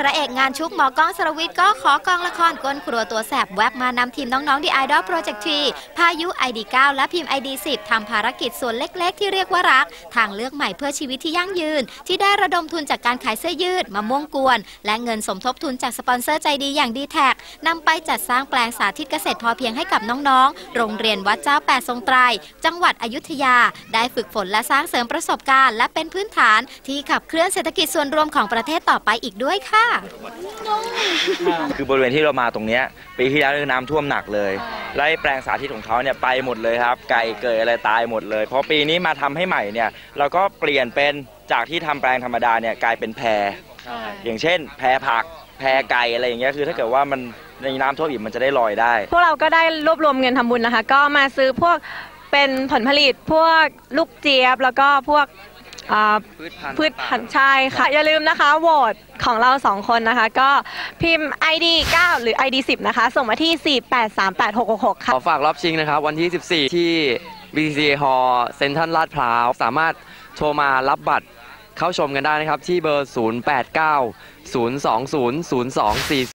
พระเอกงานชุกหมอกล้องสรวิทย์ก็ขอกองละครก้นครัวตัวแสบแวบมานำทีมน้องๆดีไอดอลโปรเจกต์ทีพายุ ID9 และพิมพ์ ID10 ทำภารกิจส่วนเล็กๆ ที่เรียกว่ารัก ทางเลือกใหม่เพื่อชีวิตที่ยั่งยืน ที่ได้ระดมทุนจากการขายเสื้อยืดมะม่วงกวน และเงินสมทบทุนจากสปอนเซอร์ใจดีอย่างดีแท็กนำไปจัดสร้างแปลงสาธิตเกษตรพอเพียงให้กับน้องๆ โรงเรียนวัดเจ้าแปดทรงไตรจังหวัดอยุธยา ได้ฝึกฝนและสร้างเสริมประสบการณ์ และเป็นพื้นฐานที่ขับเคลื่อนเศรษฐกิจส่วนรวมของประเทศต่อไปอีกด้วยค่ะคือบริเวณที่เรามาตรงเนี้ยปีที่แล้วเนี่ยน้ำท่วมหนักเลยไล่แปลงสาธิตของเขาเนี่ยไปหมดเลยครับ ไก่เกยอะไรตายหมดเลยพอปีนี้มาทำให้ใหม่เนี่ยเราก็เปลี่ยนเป็นจากที่ทำแปลงธรรมดาเนี่ยกลายเป็นแพรอย่างเช่น แพรผักแพรไก่อะไรอย่างเงี้ยคือถ้าเกิดว่ามันในน้ำท่วมอีกมันจะได้ลอยได้ พวกเราก็ได้รวบรวมเงินทำบุญนะคะ ก็มาซื้อพวกเป็นผลผลิตพวกลูกเจี๊ยบแล้วก็พวกอ่า พืชพันธุ์พืชพันธุ์ใช่ค่ะ อย่าลืมนะคะโหวตของเราสองคนนะคะ ก็พิมพ์ ID 9 หรือ ID 10 นะคะ ส่งมาที่ 4838666 ค่ะขอฝากรอบชิงนะครับ วันที่ 14 ที่ BCC Hall เซ็นทรัลลาดพร้าว สามารถโทรมารับบัตรเข้าชมกันได้นะครับ ที่เบอร์ 089 020 0244